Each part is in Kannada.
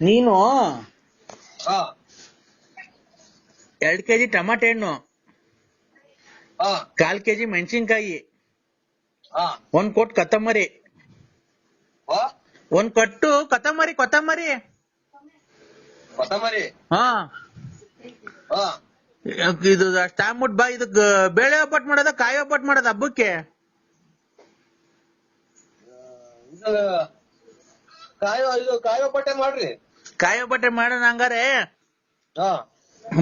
ನೀನು? ಹಾ. ಎರಡ್ ಕೆಜಿ ಟಮಾಟೆ ಹಣ್ಣು. ಕಾಲ್ ಕೆಜಿ ಮೆಣಸಿನ್ಕಾಯಿ. ಒಂದ್ ಕೊಟ್ ಕೊತ್ತಂಬರಿ. ಒಂದ್ ಕಟ್ಟು ಕೊತ್ತಂಬರಿ ಕೊತ್ತಂಬರಿ. ಹಾ. ಇದು ಸ್ಟಾಮ್ ಬಾ ಇದಕ್ ಬೇಳೆ ಒಬ್ಬಟ್ಟು ಮಾಡೋದ ಕಾಯಿ ಒಬ್ಬಟ್ಟು ಮಾಡೋದ ಹಬ್ಬಕ್ಕೆ? ಕಾಯೋ ಇದು ಕಾಯೋ ಪಟ್ಟೆ ಮಾಡ್ರಿ. ಕಾಯೋ ಬಟ್ಟೆ ಮಾಡೋಣ ಹಂಗಾರೆ. ಹಾ.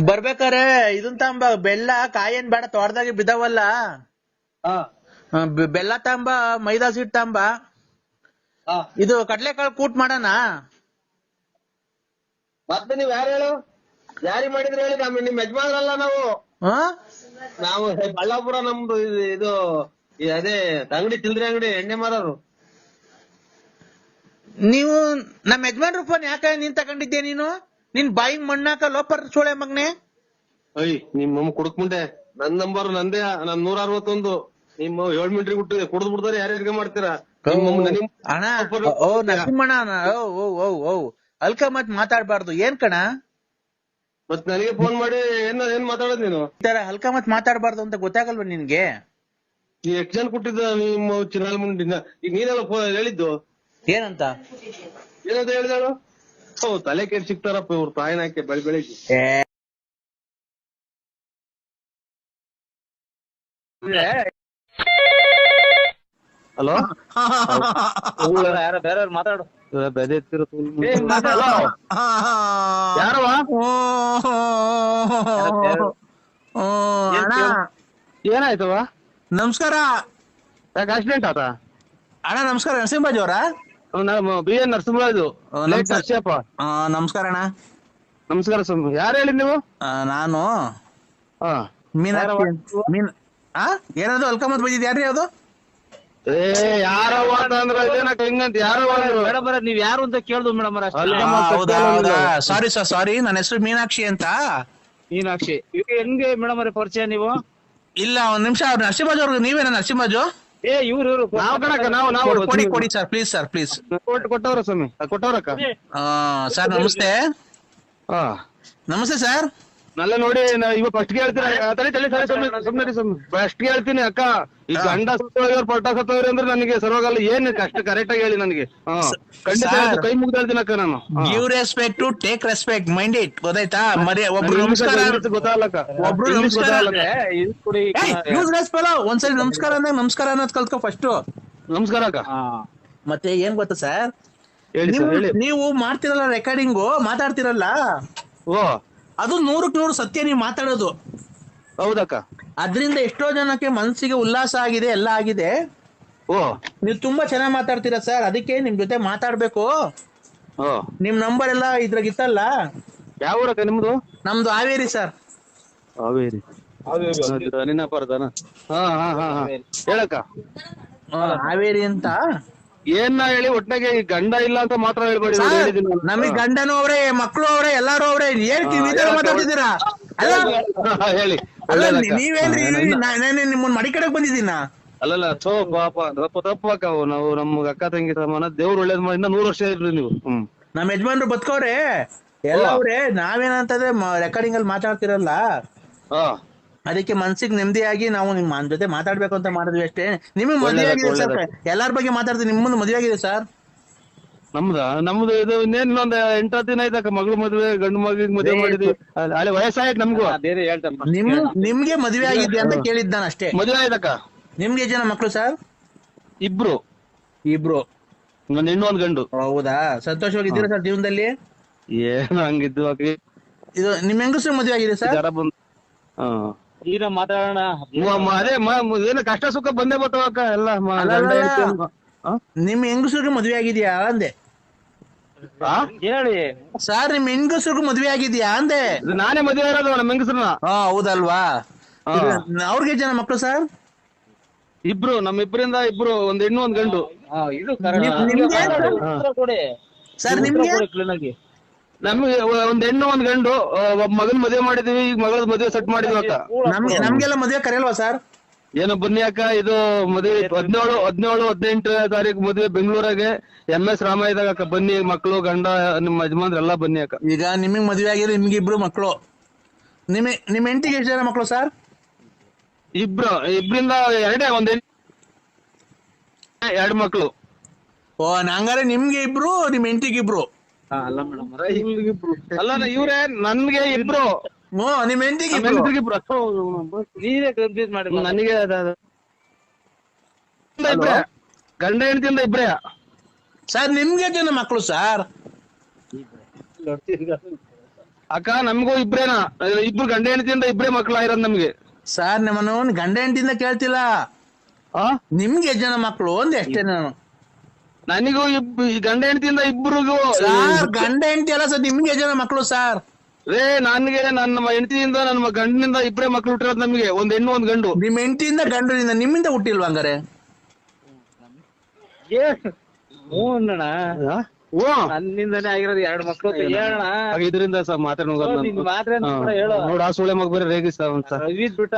ಬರ್ಬೇಕಾರೆ ಇದನ್ ತಾಂಬ ಬೆಲ್ಲ ಕಾಯಿ ಏನ್ ಬೇಡ ತೋಟದಾಗ ಬಿದ್ದಾವಲ್ಲ. ಹಾ. ಬೆಲ್ಲ ತಾಂಬ ಮೈದಾ ಸೀಟ್ ತಾಂಬ. ಇದು ಕಡ್ಲೆಕಾಳು ಕೂಟ್ ಮಾಡೋಣ. ಮತ್ತೆ ನೀವ್ ಯಾರು ಹೇಳು? ಯಾರಿಗ್ ಮಾಡಿದ್ರೆ ಹೇಳಿ ನಮ್ ನಿಮ್ ಯಜಮಾನ್ರಲ್ಲ ನಾವು. ಹಾ? ನಾವು ಬಳ್ಳಾಪುರ ನಮ್ದು ಇದು- ಅದೇ ಅಂಗಡಿ ಚಿಲ್ರೆ ಅಂಗಡಿ ಎಣ್ಣೆ ಮಾರೋರು. ನೀವು ನಮ್ಮ ಯಜಮಾನ್ರ ಫೋನ್ ಯಾಕೆ ನೀನ್ ತಗೊಂಡಿದ್ದೆ ನೀನು? ನಿನ್ ಬಾಯಿಂಗ್ ಮಣ್ಣಾಕ ಲೋಪರ್ ಸೋಳೆ ಮಗ್ನೆ? ಅಯ್ಯ ನಿಮ್ ಮಮ್ಮ ಕುಡುಕ್ ಮುಂದೆ ನನ್ ನಂಬರ್ ನಂದೇ ನನ್ ನೂರ ಅರವತ್ತೊಂದು. ನಿಮ್ಮ ಏಳ್ ಮಿಂಟ್ರಿ ಬಿಟ್ಟು ಕುಡ್ದು ಬಿಡ್ತಾರೆ ಯಾರು ಹಿಡ್ಕ ಮಾಡ್ತೀರಾ? ಅಣ್ಣ ಓ ನರಸಿಂಹಣ್ಣ. ಓ ಓ ಓ ಓ. ಅಲ್ಕ ಮತ್ ಮಾತಾಡ್ಬಾರ್ದು. ಏನ್ ಕಣ? ಮತ್ ನನಗೆ ಫೋನ್ ಮಾಡಿ ಏನ್ ಏನ್ ಮಾತಾಡೋದ್ ನೀನು? ಹಲ್ಕ ಮತ್ ಮಾತಾಡ್ಬಾರ್ದು ಅಂತ ಗೊತ್ತಾಗಲ್ವಾ ನಿನ್ಗೆ? ನೀ ಎಷ್ಟ್ ಜನ ಕೊಟ್ಟಿದ್ದ ನಿಮ್ಮ ಚಿನ್ನಾಲ್ ಮುಂಡಿನ. ಈಗ ನೀನೆಲ್ಲ ಹೇಳಿದ್ದು. ಏನಂತ? ಏನಂತ ಹೇಳಿದಾರು ಹೌದು ತಲೆ ಕೆಡ್ ಸಿಗ್ತಾರಪ್ಪ ಇವ್ರ ತಾಯಿನ ಹಾಕಿ ಬೆಳಿ ಬೆಳಿಗ್ಗೆ ಏ. ಹಲೋ? ಯಾರ ಬೇರೆ ಮಾತಾಡು. ಬೆದೆ ಎತ್ತಿರೋ ಯಾರವ ಅಣ್ಣ. ಏನಾಯ್ತವ ನಮಸ್ಕಾರ. ಯಾಕೆ ಆಕ್ಸಿಡೆಂಟ್ ಆತ? ಅಣ್ಣ ನಮಸ್ಕಾರ ನರಸಿಂಹರಾಜ್ ಅವರ? B N Narasimharaju. ನಮಸ್ಕಾರ. ನರಸಿಯಪ್ಪ ನಮಸ್ಕಾರ ಅಣ್ಣ. ನಮಸ್ಕಾರ ಸ್ವಾಮಿ. ಯಾರು ಹೇಳಿ ನೀವು? ಆ, ನಾನು. ಹಾ ಮೀನಾಕ್ಷಿ ಅಂತ- ಮೀನ್ ಆ? ಏನದು ಅಲ್ಕಮತ್ ಬಂದಿದ್ ಯಾರ್ರಿ ಅದು? ಏ ಯಾರ ಅಂತಂದ್ರ ಇದೇನಕ್ಕ ಹಿಂಗಂತ ಯಾರವ ಅಂದ್ರು? ಮೇಡಮ್ ನೀವ್ ಯಾರು ಅಂತ ಕೇಳ್ದು ಮೇಡಮ್ ಅಲ್ಲ. ಆ, ಹೌದಾ ಹೌದಾ? ಸಾರಿ ಸರ್ ಸಾರಿ ನನ್ನ ಹೆಸರು ಮೀನಾಕ್ಷಿ ಅಂತ. ಮೀನಾಕ್ಷಿ. ಹೆಂಗೆ ಮೇಡಮ್ ಅವ್ರೆ ಪರಿಚಯ ನೀವು? ಇಲ್ಲ ಒಂದ್ ನಿಮಿಷ ಅವ್ರು ಅವ್ರಿಗೆ ನೀವೇನ ನರಸಿಂಹರಾಜು? ಏ ಇವ್ರು ಇವ್ರು ನಾವ್ ಕಣಕ್ಕ ನಾವು ನಾವು ಕೊಡಿ ಕೊಡಿ ಸರ್ ಪ್ಲೀಸ್ ಸರ್ ಪ್ಲೀಸ್ ಕೊಟ್ಟು ಕೊಟ್ಟವ್ರ ಸ್ವಾಮಿ ಆ, ಕೊಟ್ಟವ್ರಕ್ಕ ಸರ್ ನಮಸ್ತೆ. ಆ ನಮಸ್ತೆ ಸರ್ ನಲ್ಲ ನೋಡಿ ಇವ ಫಸ್ಟ್ ಹೇಳ್ತೀನಿ ತಲೆ ತಲೆ ಸುಮ್ಮನೆ ಸುಮ್ಮನೆ ಫಸ್ಟ್ ಹೇಳ್ತೀನಿ ಅಕ್ಕ ಈ ಗಂಡ ಸತ್ತೋಗ್ಯವ್ರು ಪಟ್ಟ ಸತ್ತೋಗ್ರಿ ಅಂದ್ರೆ ನನಗೆ ಸರ್ವಾಗಲ್ಲ ಏನ್ ಕಷ್ಟ ಕರೆಕ್ಟ್ ಆಗಿ ಹೇಳಿ ನನಗೆ. ಹಾ. ಖಂಡಿತ ಕೈ ಮುಗ್ದು ಹೇಳ್ತೀನಿ ಅಕ್ಕ ನಾನು. Give respect to take respect mind it ಗೊತ್ತಾಯ್ತಾ? ಮರಿ ಒಬ್ರು ನಮಸ್ಕಾರ. ಗೊತ್ತಾಗಲ್ಲಕ್ಕ ಒಬ್ರು ನಮಸ್ಕಾರ. ಯೂಸ್ ಇದು ಕೊಡಿ. ಯೂಸ್ಲೆಸ್ ಫೆಲೋ ಒಂದ್ಸರಿ ನಮಸ್ಕಾರ ಅಂದ್ರೆ ನಮಸ್ಕಾರ ಅನ್ನೋದು ಕಲ್ತ್ಕೊ ಫಸ್ಟ್ ನಮಸ್ಕಾರ ಅಕ್ಕ. ಮತ್ತೆ ಏನ್ ಗೊತ್ತಾ ಸರ್ ಹೇಳಿ ಸರ್ ಹೇಳಿ. ನೀವು ಮಾಡ್ತಿರಲ್ಲ ರೆಕಾರ್ಡಿಂಗು ಮಾತಾಡ್ತಿರಲ್ಲ? ಓ. ಅದು ನೂರಕ್ಕೆ ನೂರು ಸತ್ಯ ನೀವು ಮಾತಾಡೋದು. ಹೌದಕ್ಕ. ಅದರಿಂದ ಎಷ್ಟೋ ಜನಕ್ಕೆ ಮನಸ್ಸಿಗೆ ಉಲ್ಲಾಸ ಆಗಿದೆ ಎಲ್ಲ ಆಗಿದೆ. ಓ. ನೀವು ತುಂಬಾ ಚೆನ್ನಾಗಿ ಮಾತಾಡ್ತೀರಾ ಸರ್ ಅದಕ್ಕೆ ನಿಮ್ ಜೊತೆ ಮಾತಾಡ್ಬೇಕು. ಓ. ನಿಮ್ ನಂಬರ್ ಎಲ್ಲ ಇದ್ರಾಗ ಇತ್ತಲ್ಲ? ಯಾವ ಊರಕ್ಕ ನಿಮ್ದು? ನಮ್ದು ಹಾವೇರಿ ಸರ್. ಹಾವೇರಿ. ಹಾವೇರಿ ಪರದನ ಹಾ ಹಾ ಹಾ ಹಾ. ಹೇಳಕ್ಕ. ಹಾವೇರಿ ಅಂತ? ಏನ್ ನಾ ಹೇಳಿ ಒಟ್ನಾಗೆ ಈ ಗಂಡ ಇಲ್ಲ ಅಂತ ಮಾತ್ರ ಹೇಳ್ಬೇಡಿ ನಾನು ಹೇಳಿದ್ದೀನಿ ನಾನು. ನಮಗ್ ಗಂಡನು ಅವ್ರೆ ಮಕ್ಕಳು ಅವ್ರೆ ಎಲ್ಲಾರು ಅವ್ರೆ ಏನ್ ಕಿವಿ ಮಾತಾಡ್ತಿದ್ದೀರಾ? ಅಲ್ಲ ಹಾ, ಹೇಳಿ. ಅಲ್ಲ ಒಳ್ಳೇದಕ್ಕ. ನೀವೇನ್ರಿ. ನಾನೇ ನಿಮ್ಮನ್ನ ಮಡಿ ಕಡೆಗ್ ಬಂದಿದ್ದೀನ ಅಲ್ಲಲ್ಲ ಸೋ ಪಾಪ ತಪ್ಪು ತಪ್ಪು ಅವು. ನಾವು ನಮ್ಮ ಅಕ್ಕ ತಂಗಿ ಸಮಾನ ದೇವ್ರು ಒಳ್ಳೇದ್ ಮಾಡಿ ಇನ್ನ ನೂರು ವರ್ಷ ಇರ್ರಿ ನೀವು. ಹ್ಮ್. ನಮ್ ಯಜಮಾನ್ರು ಬದುಕವ್ರೆ ಎಲ್ಲ ಅವ್ರೆ ನಾವೇನಂತಂದ್ರೆ ರೆಕಾರ್ಡಿಂಗ್ ಅಲ್ಲಿ ಮಾತಾಡ್ತಿರಲ್ಲ? ಹಾ. ಅದಕ್ಕೆ ಮನ್ಸಿಗೆ ನೆಮ್ಮದಿಯಾಗಿ ನಾವು ನಿಮ್ಮ ಜೊತೆ ಮಾತಾಡ್ಬೇಕು ಅಂತ ಮಾಡಿದ್ವಿ ಅಷ್ಟೇ. ನಿಮಗೆ ಮದುವೆ ಆಗಿದೆ ಸರ್. ಎಲ್ಲಾರ ಬಗ್ಗೆ ಮಾತಾಡ್ತೀನಿ ಮುಂದೆ ಮದುವೆ ಆಗಿದೆ ಸರ್? ನಮ್ದ? ನಮ್ದು ಇದು ಇನ್ನೊಂದು ಎಂಟ ದಿನ ಆಯ್ತಕ್ಕ ಮಗಳು ಮದ್ವೆ ಗಂಡು ಮಗಿಗೆ ಮದುವೆ ಮಾಡಿದ್ವಿ. ಅಲ್ಲಿ ವಯಸ್ಸಾಯ್ತು ನಮ್ಗೂ. ಬೇರೆ ಹೇಳ್ತಾರೆ ನಿಮ್ ನಿಮ್ಗೆ ಮದುವೆ ಆಗಿದೆ ಅಂತ ಕೇಳಿದ್ದ ನಾನು ಅಷ್ಟೇ. ಮದುವೆ ಆಯ್ತಕ್ಕ. ನಿಮ್ಗೆ ಜನ ಮಕ್ಕಳು ಸರ್? ಇಬ್ರು. ಇಬ್ರು. ಒಂದ್ ಹೆಣ್ಣು ಒಂದ್ ಗಂಡು. ಹೌದಾ? ಸಂತೋಷವಾಗಿದ್ದೀರಾ ಸರ್ ಜೀವನದಲ್ಲಿ? ಏನ್ ಹಂಗಿದ್ದು ಇದು ನಿಮ್ ಹೆಂಗಸ್ರು ಮದ್ವೆ ಆಗಿದೆ ಸರ್? ಜರ ಬಂದ್ ಹಾ. ಈಗ ಮಾತಾಡೋಣ. ಅದೇ ಏನು ಕಷ್ಟ ಸುಖ ಬಂದೇ ಬರ್ತಾವಕ್ಕ ಎಲ್ಲ ಮ- ಅಲ್ಲ, ಗಂಡ ಅಲ್ಲ. ಹೆಂಡ್ತಿ ಅನ್ಕೊ. ಆ? ನಿಮ್ ಹೆಂಗಸರಿಗೆ ಮದ್ವೆ ಆಗಿದ್ಯಾ? ಅಂದೆ. ಆ? ಹೇಳಿ. ಸರ್ ನಿಮ್ ಹೆಂಗಸರಿಗೂ ಮದ್ವೆ ಆಗಿದ್ಯಾ? ಅಂದೆ. ಇದು ನಾನೇ ಮದ್ವೆ ಇರೋದು ನಮ್ಮ ಹೆಂಗಸ್ರನ್ನ. ಹಾ ಹೌದಲ್ವಾ? ಹಾ. ಇದು- ಅವ್ರಿಗೆ ಜನ ಮಕ್ಕಳು ಸರ್? ಇಬ್ರು ನಮ್ಮ ಇಬ್ಬರಿಂದ ಇಬ್ರು ಒಂದ್ ಹೆಣ್ಣು ಒಂದ್ ಗಂಡು. ಹಾ, ಇದು ನಿಮ್- ನಿಮ್ಗೆ? ಉತ್ತರ ಕೊಡಿ. ಸರ್ ನಿಮ್ಗೆ? ಆಗಿ. ನಮ್ಗೆ ಒಂದ್ ಹೆಣ್ಣು ಒಂದ್ ಗಂಡು ಒಬ್ಬ ಮಗನ್ ಮದ್ವೆ ಮಾಡಿದೀವಿ ಈಗ ಮಗಳ ಮದ್ವೆ ಸೆಟ್ ಮಾಡಿದ್ವಿ ಅಂತ. ನಮ್ಗೆ ನಮ್ಗೆಲ್ಲ ಮದುವೆ ಕರೆಯಲ್ವಾ ಸರ್? ಏನೋ ಬನ್ನಿ ಅಕ್ಕ ಇದು ಮದುವೆ ಹದಿನೇಳು ಹದಿನೇಳು ಹದಿನೆಂಟು ತಾರೀಕು ಮದುವೆ ಬೆಂಗಳೂರಾಗೆ. ಎಂ ಎಸ್ ರಾಮಯ್ಯದಾಗ ಅಕ್ಕ ಬನ್ನಿ ಮಕ್ಕಳು ಗಂಡ ನಿಮ್ಮ ಯಜಮಾನ್ರೆಲ್ಲ ಬನ್ನಿ ಅಕ್ಕ. ಈಗ ನಿಮಗ್ ಮದ್ವೆ ಆಗಿರೋ ನಿಮ್ಗೆ ಇಬ್ರು ಮಕ್ಕಳು ನಿಮ್ಮ ನಿಮ್ ಹೆಂಡತಿಗೆ ಎಷ್ಟು ಜನ ಮಕ್ಕಳು ಸರ್? ಇಬ್ರು ಇಬ್ರಿಂದ ಎರಡೇ ಒಂದ್ ಎರಡು ಎರಡ್ ಮಕ್ಳು. ಓ ನಂಗಾರೆ ನಿಮ್ಗೆ ಇಬ್ರು ನಿಮ್ ಎಂಟಿಗೆ ಇಬ್ರು? ಅಲ್ಲ ಮೇಡಮ್. ಅಲ್ಲ ಇವ್ರೆ ನನ್ಗೆ ಇಬ್ರು. ಹೆಂಡತಿಗೆ ನಮ್ಮ ಇಬ್ರು? ಕನ್ಫ್ಯೂಸ್ ಮಾಡಿ ನನಗೆ ಇಬ್ರೇ? ಗಂಡ ಹೆಂಡತಿಯಿಂದ ಇಬ್ರೇ? ಸರ್ ನಿಮ್ಗೆ ಜನ ಮಕ್ಕಳು ಸರ್? ಅಕ್ಕ ನಮಗೂ ಇಬ್ರೇನಾ? ಇಬ್ರು ಗಂಡ ಹೆಂಡತಿಯಿಂದ ಇಬ್ರೇ ಮಕ್ಳು ಆಗಿರೋದ್ ನಮ್ಗೆ. ಸರ್ ನಿಮ್ಮನ್ನು ಗಂಡ ಹೆಂಡತಿಯಿಂದ ಕೇಳ್ತಿಲ್ಲ. ಆ? ನಿಮ್ಗೆ ಎಷ್ಟು ಜನ ಮಕ್ಕಳು ಒಂದ್ ಎಷ್ಟೇ ನಾನು. ನನಗೂ ಇಬ್ ಈ ಗಂಡ ಹೆಂಡತಿಯಿಂದ ಇಬ್ರಿಗೂ ಸರ್ ಗಂಡ ಹೆಂಡತಿ ಅಲ್ಲ ಸರ್ ನಿಮ್ಗೆ ಜನ ಮಕ್ಕಳು ಸರ್. ರೇ ನನ್ಗೆ ನನ್ನ ಹೆಂಡತಿಯಿಂದ ನನ್ನ ಗಂಡನಿಂದ ಇಬ್ಬರೇ ಮಕ್ಳು ಹುಟ್ಟಿರೋದು ನಮಗೆ ಒಂದ್ ಹೆಣ್ಣು ಒಂದ್ ಗಂಡು. ನಿಮ್ ಹೆಂಡತಿಯಿಂದ ಗಂಡನಿಂದ ನಿಮ್ಮಿಂದ ಹುಟ್ಟಿಲ್ವಾ ಹಂಗಾರೆ? ಹ್ಞೂ ಅಣ್ಣ. ನನ್ನಿಂದನೇ ಆಗಿರೋದು ಎರಡು ಮಕ್ಳು ಹೇಳೋಣ. ಇದರಿಂದ ಸರ್ ಮಾತ್ರ ಕೂಡ ಹೇಳು. ನೋಡ ಆ ಸುಳೆ ಮಗ ಬೇರೆ ರೇಗಿ ಸರ್ ರವಿದ್ ಬಿಟ್ಟ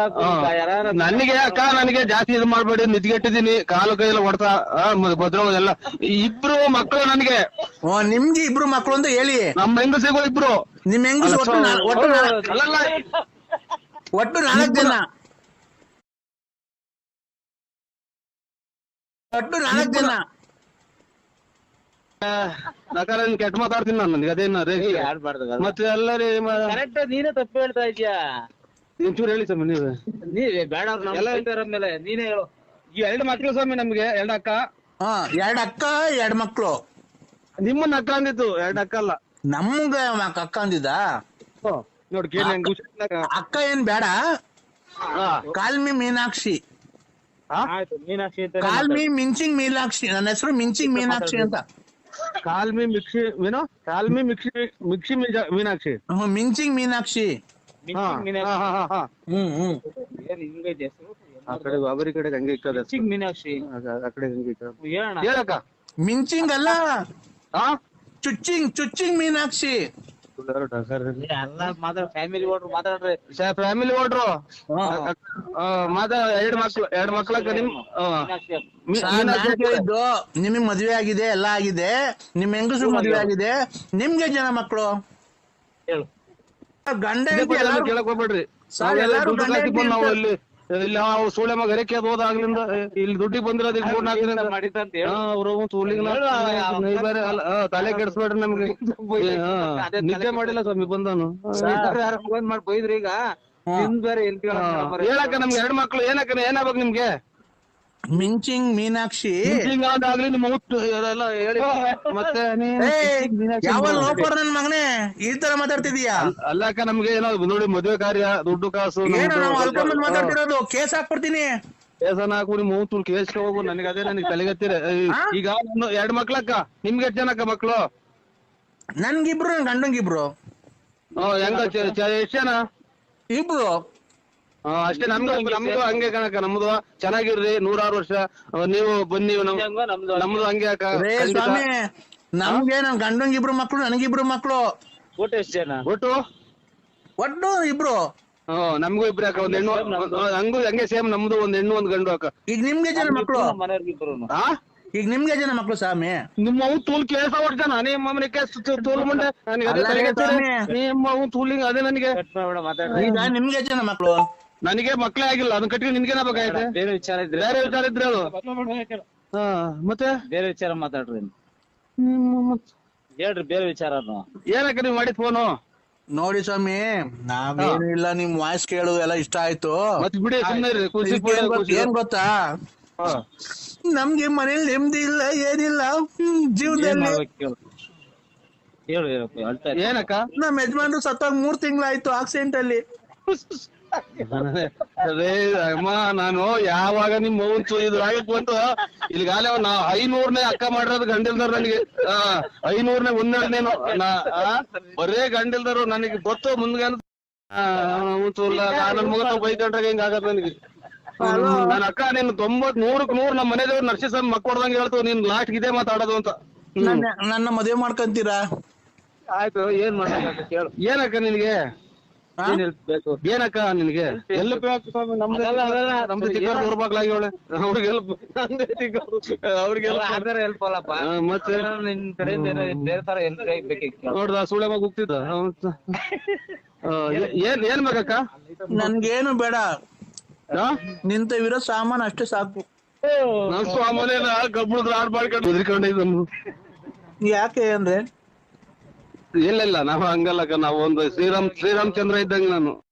ಯಾರ ನನಗೆ ಅಕ್ಕ ನನಗೆ ಜಾಸ್ತಿ ಇದು ಮಾಡ್ಬೇಡಿ ನಿದ್ಗೆಟ್ಟಿದೀನಿ ಕಾಲು ಕೈಲ ಹೊಡ್ತಾ ಭದ್ರವಾದೆಲ್ಲ ಎಲ್ಲ ಇಬ್ರು ಮಕ್ಕಳು ನನಗೆ. ಓ ನಿಮ್ಗೆ ಇಬ್ರು ಮಕ್ಕಳು ಅಂತ ಹೇಳಿ. ನಮ್ಮ ಸಿಗೋ ಇಬ್ರು. ನಿಮ್ ಹೆಂಗಸು ಒಟ್ಟು ನಾ- ಒಟ್ಟು ನಾ- ಅಲ್ಲಲ್ಲ. ಒಟ್ಟು ನಾಲ್ಕು ಜನ ಒಟ್ಟು ನಾಲ್ಕು ಜನ ನಕಾರ ಕೆಟ್ಟ ಮಾತಾಡ್ತೀನಿ ನಾನು ನನಗೆ ಅದೇನ ರೇಗಿ ಆಡ್ಬಾರ್ದು ಮತ್ತೆ ಎಲ್ಲರಿ ಕರೆಕ್ಟ್ ನೀನೇ ತಪ್ಪು ಹೇಳ್ತಾ ಇದೀಯಾ ಒಂಚೂರು ಹೇಳಿ ಸ್ವಾಮಿ ನೀವು. ನೀ ಬೇಡ ಅವ್ರು ನಮ್ಮ ಹೇಳ್ತಾರ ಮೇಲೆ. ನೀನೇ ಹೇಳು. ಈ ಎರಡು ಮಕ್ಳು ಸ್ವಾಮಿ ನಮ್ಗೆ ಎರಡು ಅಕ್ಕ. ಹಾ ಎರಡ್ ಅಕ್ಕ ಎರಡ್ ಮಕ್ಳು. ನಿಮ್ಮನ್ನ ಅಕ್ಕ ಅಂದಿತ್ತು ಎರಡು ಅಕ್ಕ ಅಲ್ಲ. ನಮ್ಗ ಅಕ್ಕ ಅಂದಿದ್ದ? ನೋಡಿ ಕೇಳಿ ನಂಗೆ ಅಕ್ಕ ಏನ್ ಬೇಡ? ಹಾ. Call me Meenakshi. ಆಯ್ತು ಮೀನಾಕ್ಷಿ ಅಂತ ಕಾಲ್ಮಿ ಮಿಂಚಿಂಗ್ ಮೀನಾಕ್ಷಿ ನನ್ನ ಹೆಸರು ಮಿಂಚಿಂಗ್ ಮೀನಾಕ್ಷಿ ಅಂತ. ಕಾಲ್ಮಿ ಮಿಕ್ಸಿ ಏನು ಕಾಲ್ಮಿ ಮಿಕ್ಸಿ ಮಿಕ್ಸಿ ಮೀಜ- ಮೀನಾಕ್ಷಿ. ಹ್ಮ್ ಮಿಂಚಿಂಗ್ ಮೀನಾಕ್ಷಿ. ಹಾ, ಮೀನಾಕ್ಷಿ. ಹಾ, ಹಾ, ಹಾ, ಹಾ. ಹ್ಮ್ ಹಿಂಗೈತೆ ಆ ಕಡೆ ಬಾಬರಿ ಕಡೆ ಹಂಗೆ ಇಕ್ಕದ ಚಿಕ್ಕ ಮೀನಾಕ್ಷಿ. ಆ ಕಡೆ ಹಂಗೆ ಇಕ್ಕದ ಹೇಳಣ ಹೇಳಕ್ಕ. ಮಿಂಚಿಂಗ್ ಅಲ್ಲ. ಹಾ ಚುಚ್ಚಿಂಗ್ ಚುಚ್ಚಿಂಗ್ ಮೀನಾಕ್ಷಿ. ಎಲ್ಲ ಫ್ಯಾಮಿಲಿ ಓಡ್ರು ಮಾತಾಡ್ರಿ. ಫ್ಯಾಮಿಲಿ ಓಡ್ರು ಮಾತ ಎರಡ್ ಮಕ್ಳು ಎರಡ್ ಮಕ್ಳ ನಿಮ್ ನಿಮಗ್ ಮದ್ವೆ ಆಗಿದೆ ಎಲ್ಲ ಆಗಿದೆ. ನಿಮ್ ಹೆಂಗಸು ಮದ್ವೆ ಆಗಿದೆ. ನಿಮ್ಗೆ ಜನ ಮಕ್ಕಳು ಹೇಳು. ಗಂಡ ಎಲ್ಲಾರು- ಕೇಳಕ್ ಹೋಗ್ಬೇಡ್ರಿ. ಎಲ್ಲಾರು ಗಂಡ ಅವ್ರ ಇಲ್ಲಿ ನಾವು ಸೂಳೆ ಮಗ ರೆಕ್ಕೆ ಅದು ಹೋದಾಗ್ಲಿಂದ ಇಲ್ಲಿ ದುಡ್ಡಿಗೆ ಬಂದಿರೋದು ಈಗ ಮೂರ್ ನಾಲ್ಕು ದಿನ ಮಾಡಿದ್ದ ಅಂತ ಹೇಳು ಅವರು ತೂಲಿಗೆ ಹೇಳು, ಆ- ಬೇರೆ ಅಲ್ಲ, ಆ, ತಲೆ ಕೆಡಿಸ್ಬೇಡ್ರಿ ನಮ್ಗೆ. ಏ, ಹಾ, ಅದೇ ತಲೆ ನಿದ್ದೆ ಮಾಡಿಲ್ಲ ಸ್ವಾಮಿ ಬಂದನು ಯಾರು ಫೋನ್ ಮಾಡಿ ಬೈದ್ರಿ ಈಗ. ನಿಮ್ಮ ಬೇರೆ ಎಲ್ಲಿ ಕೇಳಕ್. ಹೇಳಕ್ಕ ನಮ್ಗೆ ಎರಡ್ ಮಕ್ಳು ಏನಕ್ಕ ಏನಾಗ್ಬೇಕು ನಿಮ್ಗೆ? ಮಿಂಚಿಂಗ್ ಮೀನಾಕ್ಷಿ. ಆಗ್ಲಿ ನಿಮ್ಮ ಊಟ ಎಲ್ಲ ಹೇಳಿ. ಮತ್ತೆ ನೀ- ಏಯ್, ಮೀನಾಕ್ಷಿ ಯಾವ ಮಗಳು. ಲೋಪರ್ ನನ್ ಮಗನೇ? ಈ ತರ ಮಾತಾಡ್ತಿದೀಯಾ? ಅಲ್ಲ- ಅಲ್ಲಕ್ಕ ನಮ್ಗೆ ಏನೋ ನೋಡಿ ಮದುವೆ ಕಾರ್ಯ ದುಡ್ಡು ಕಾಸು ಅಲ್ಕೊಂಡ್ ಮಾತಾಡ್ತಿರೋದು. ಕೇಸ್ ಹಾಕ್ಬಿಡ್ತೀನಿ. ಕೇಸನ ಹಾಕು ನಿಮ್ ಮೂವ್ ತುಲ್ ಕೇಸ್ಗೆ ಹೋಗು. ನನಗೆ ಅದೇ ನನಗೆ ತಲೆಗತ್ತಿರ ಈಗ ಎರಡ್ ಮಕ್ಳಕ್ಕ. ನಿಮ್ಗೆ ಎಷ್ಟ್ ಜನಕ್ಕ ಮಕ್ಳು? ನನ್ಗಿಬ್ರು ನನ್ ಗಂಡಂಗಿಬ್ರು. ಹೆಂಗ ಎಷ್ಟ್ ಜನ? ಇಬ್ರು. ಅಷ್ಟೇ ನಮ್ದು ನಮ್ದು ಹಂಗೆ ಕಣಕ್ಕ ನಮ್ದು ಚೆನ್ನಾಗಿರ್ರಿ ನೂರಾರು ವರ್ಷ ನೀವು ಬನ್ನಿ ನಮ್ದು ಹಂಗೆ. ಅಕ್ಕ ರೇ ಖಂಡಿತ. ಇಬ್ರು ನಮ್ಗೆ ಮಕ್ಳು ನನಗಿಬ್ರು ಮಕ್ಳು. ಒಟ್ಟು ಎಷ್ಟು ಜನ? ಒಟ್ಟು? ಒಟ್ಟು ಇಬ್ರು. ಹ್ಮ್ ನಮಗೂ ಇಬ್ರು ಅಕ್ಕ ಒಂದ್ ಹೆಣ್ಣು ಹಂಗು ಹಂಗೂ ಸೇಮ್ ನಮ್ದು ಒಂದ್ ಹೆಣ್ಣು ಒಂದ್ ಗಂಡು ಅಕ್ಕ. ಈಗ ನಿಮ್ಗೆ ಜನ ಮಕ್ಳು? ಹಾ ಆ? ಈಗ ನಿಮ್ಗೆ ಜನ ಮಕ್ಕಳು ಸ್ವಾಮಿ? ನಿಮ್ಮ ಅವು ತೂಲ್ ಕೇಳ್ಸ ಹೊಡ್ತಾನ ನಿಮ್ಮ ಅಮ್ಮನ ಕೇಸ್ ತೂಲ್ ಮುಂಡೆ ನಿಮ್ಮ ಅವು ತೂಲಿಂಗ್ ಅದೇ ನನಗೆ. ಈಗ ನಿಮ್ಗೆ ಜನ ಮಕ್ಳು? ನನಗೆ ಮಕ್ಳೇ ಆಗಿಲ್ಲ ಅದನ್ನ ಕಟ್ಟಿ ನಿನ್ಗೆ ಬೇಕಾಯ್ತು ಬೇರೆ ವಿಚಾರ ಇದ್ರೆ ಬೇರೆ ವಿಚಾರ ಇದ್ರೆ ಅದು ಹಾ ಮತ್ತೆ? ಬೇರೆ ವಿಚಾರ ಮಾತಾಡ್ರಿ ಹೇಳ್ರಿ ಬೇರೆ ವಿಚಾರನು ಏನಕ್ಕ ನೀವು ಮಾಡಿದ್ ಫೋನು ನೋಡಿ ಸ್ವಾಮಿ ನಾವೇನು ಇಲ್ಲ ನಿಮ್ ವಾಯ್ಸ್ ಕೇಳುದು ಎಲ್ಲ ಇಷ್ಟ ಆಯ್ತು. ಮತ್ ಬಿಡಿ ಸುಮ್ನೆ ಇರಿ, ಖುಷಿ ಇದಕ್ಕೆ ಏನ್ ಗೊತ್ತ- ಖುಷಿ. ಏನ್ ಗೊತ್ತಾ? ಹಾ. ನಮ್ಗೆ ಮನೇಲಿ ನೆಮ್ಮದಿ ಇಲ್ಲ ಏನಿಲ್ಲ. ಹ್ಮ್, ಏನ್ ಜೀವನದಲ್ಲಿ ಮಾಡ್ಬೇಕು ಕೇಳು. ಹೇಳು ಹೇಳಪ್ಪ ಅಳ್ತಾ ಇರು. ಏನಕ್ಕ? ನಮ್ ಯಜಮಾನ್ರು ಸತ್ತಾಗ ಮೂರ್ ತಿಂಗಳಾಯ್ತು ಆಕ್ಸಿಡೆಂಟ್ ಅಲ್ಲಿ. ಅದೇ ಅಮ್ಮ ನಾನು ಯಾವಾಗ ನಿಮ್ ಮೌನ್ ಇದು ಆಗಕ್ ಬಂತು ಇಲ್ಲಿಗಾಲೆ ನಾವ್ ಐನೂರ್ನೇ ಅಕ್ಕ ಮಾಡಿರೋದು ಗಂಡಿಲ್ದಾರ ನನಗೆ. ಐನೂರ್ನೇ ಒಂದೇನು ಬರೇ ಗಂಡಿಲ್ದಾರು ನನಗೆ ಗೊತ್ತು ಮುಂದ್ಗೆ ನನ್ನ ಮಗ ಹಿಂಗ ಆಗದ್ ನನಗೆ. ನನ್ನ ಅಕ್ಕ ನಿನ್ ತೊಂಬತ್ ನೂರಕ್ ನೂರ್ ನಮ್ಮ ಮನೆ ದೇವ್ರು ನರ್ಸಿಸಮ್ ಮಕ್ಕೊಡ್ದಂಗೆ ಹೇಳ್ತು ನೀನ್ ಲಾಸ್ಟ್ ಇದೇ ಮಾತಾಡೋದು ಅಂತ. ನನ್ನ ಮದುವೆ ಮಾಡ್ಕೊಂತೀರಾ? ಆಯ್ತು ಏನ್ ಮಾಡ್ಬೇಕು ಕೇಳು. ಏನಕ್ಕ ನಿನಗೆ? ಏನ್ help ಬೇಕು? ಏನಕ್ಕ ನಿನ್ಗೆ? ಎಲ್ಲಿ ಬೇಕು ಸ್ವಾಮಿ? ನಮ್ದು ಅದಲ್ಲ, ಅದಲ್ಲ. ನಮ್ದು ಚಿಕ್ಕ ಊರ್ಬಾಗ್ಲಾಗಿ ಅವಳೆ ಅವ್ರಿಗೆ ಹೆಲ್ಪ್ ಅವ್ರಿಗೆ ಅಲ್ಲಪ್ಪ. ಮತ್ತೆ? ಏನಾದ್ರು ನಿನ್ ಕಡೆಯಿಂದ ಏನೋ ಬೇರೆ ತರ ಹೆಲ್ಪ್ ಬೇಕಿತ್ತು. ನೋಡ್ದ ಸುಳೆ ಮಗ ಹೋಗ್ತಿದ್ದ ಅವತ್ತು. ಆ, ಏ- ಏನ್ ಏನ್ ಬೇಕಕ್ಕ ನನ್ಗೇನು ಬೇಡ. ಆ? ನಿಂತವಿರೋ ಸಾಮಾನು ಅಷ್ಟೇ ಸಾಕು. ನನ್ ಸ್ವಾಮನೆ ಕಬ್ಬಣದ ಆಡ್ ಮಾಡ್ಕೊಂಡು ಯಾಕೆ ಅಂದ್ರೆ ಇಲ್ಲ ಇಲ್ಲ ನಾವು ಹಂಗಲ್ಲಕ್ಕ ನಾವು ಒಂದು ಶ್ರೀರಾಮ್ ಚಂದ್ರ ಇದ್ದಂಗೆ ನಾನು.